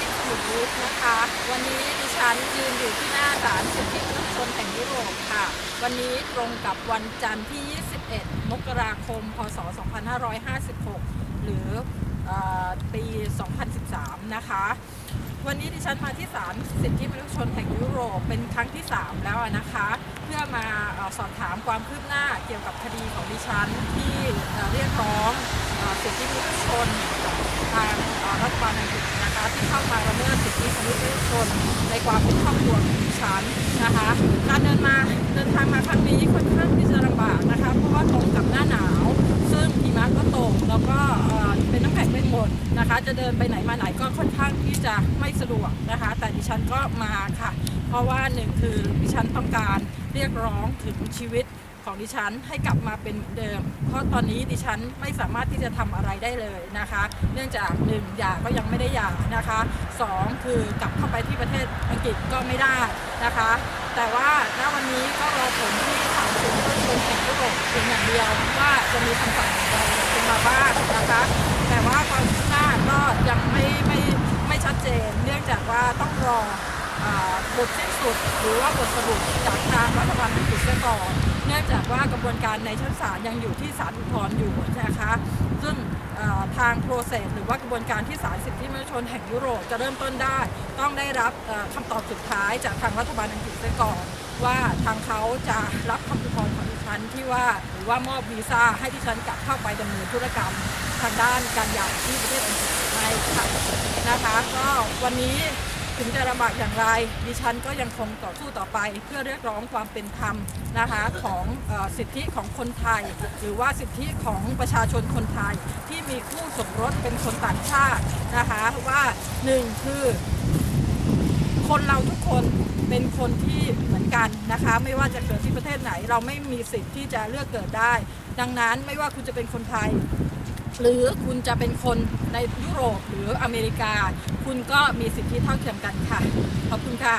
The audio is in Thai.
สุรุตนะคะ วันนี้ดิฉันยืนอยู่ที่หน้าศาลสิทธิมนุษยชนแห่งยุโรปค่ะ วันนี้ตรงกับวันจันทร์ที่ 21 มกราคม พศ 2556 หรืออปี 2013 นะคะ วันนี้ดิฉันมาที่ศาลสิทธิมนุษยชนแห่งยุโรปเป็นครั้งที่ 3 แล้วนะคะ เพื่อมาอสอบถามความคืบหน้าเกี่ยวกับคดีของดิฉันที่เรียกร้องอสิทธิมนุษยชนกั ทางรัฐบาลอังกฤษนะคะที่เข้ามาละเมิดสิทธิมนุษยชนในความเป็นครอบครัวของดิฉันนะคะการเดินมาเดินทางมาครั้งนี้ค่อนข้างที่จะลำบากนะคะเพราะว่าตรงกับหน้าหนาว ซึ่งหิมะก็ตกแล้วก็เอ่อเป็นน้ำแข็งเป็นหมดนะคะ จะเดินไปไหนมาไหนก็ค่อนข้างที่จะไม่สะดวกนะคะ แต่ดิฉันก็มาค่ะ เพราะว่าหนึ่งคือดิฉันต้องการเรียกร้องถึงชีวิต ของดิฉันให้กลับมาเป็นเหมือนเดิม เพราะตอนนี้ดิฉันไม่สามารถที่จะทำอะไรได้เลยนะคะ เนื่องจากหนึ่งหย่าก็ยังไม่ได้หย่านะคะสองคือกลับเข้าไปที่ประเทศอังกฤษก็ไม่ได้นะคะ แต่ว่าณวันนี้ก็รอผลที่ศาลสูงสุดแห่งยุโรปเพียงอย่างเดียวว่าจะมีคำสั่งอย่างไรเป็นมาบ้างนะคะ แต่ว่าความคืบหน้าก็ยังไม่ ทสิ้นสุด หรือว่าบทสรุปจากทางรัฐบาลอังกฤษเสียก่อนเนื่องจากว่ากระบวนการในชั้นศาลยังอยู่ที่ศาลอุทธรณ์อยู่นะคะซึ่งทางโปรเซสหรือว่ากระบวนการที่ศาลสิทธิมนุษยชนแห่งยุโรปจะเริ่มต้นได้ ต้องได้รับเอ่อคำตอบสุดท้ายจากทางรัฐบาลอังกฤษเสียก่อนว่าทางเขาจะรับคำอุทธรณ์ของดิฉันที่ว่าหรือว่ามอบวีซ่าให้ดิฉันกลับเข้าไปดำเนินธุรกรรมทางด้านการหย่าที่ประเทศอังกฤษหรือไม่ค่ะนะคะ ก็วันนี้ ถึงจะลำบากอย่างไร ดิฉันก็ยังคงต่อสู้ต่อไป เพื่อเรียกร้องความเป็นธรรมนะคะของอสิทธิของคนไทย หรือว่าสิทธิของประชาชนคนไทย ที่มีคู่สมรสเป็นคนต่างชาตินะคะว่าหนึ่งคือคนเราทุกคนเป็นคนที่เหมือนกันนะคะไม่ว่าจะเกิดที่ประเทศไหน เราไม่มีสิทธิ์ที่จะเลือกเกิดได้ ดังนั้นไม่ว่าคุณจะเป็นคนไทย หรือคุณจะเป็นคนในยุโรปหรืออเมริกา คุณก็มีสิทธิเท่าเทียมกันค่ะ ขอบคุณค่ะ